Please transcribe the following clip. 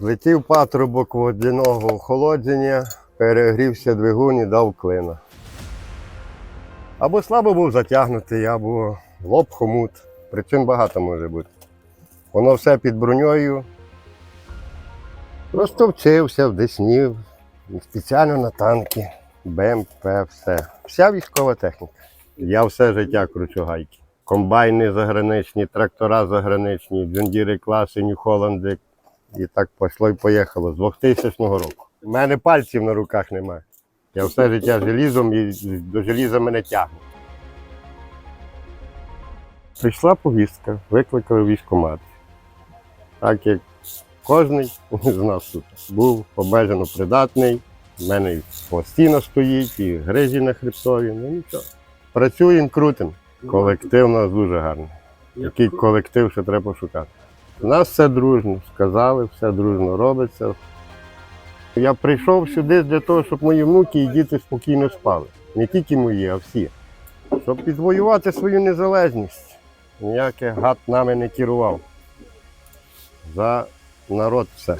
Злетів патрубок водяного охолодження, перегрівся двигун і дав клина. Або слабо був затягнутий, або лоб хомут. Причин багато може бути. Воно все під броньою. Просто вчився в Десні, спеціально на танки, БМП, все. Вся військова техніка. Я все життя кручу гайки. Комбайни заграничні, трактора заграничні, джондіри класи, Нью-Холланди. І так пішло і поїхало з 2000 року. У мене пальців на руках немає. Я все життя желізом і до желіза мене тягне. Прийшла повістка, викликали військкомат. Так як кожен з нас тут був обмежено придатний, в мене і пластина стоїть, і грижі на хребтові, ну нічого. Працюємо, крутимо. Колектив у нас дуже гарний. Який колектив ще треба шукати. У нас все дружно, сказали, все дружно робиться. Я прийшов сюди для того, щоб мої внуки і діти спокійно спали. Не тільки мої, а всі. Щоб підвоювати свою незалежність. Ніякий гад нами не керував. За народ все.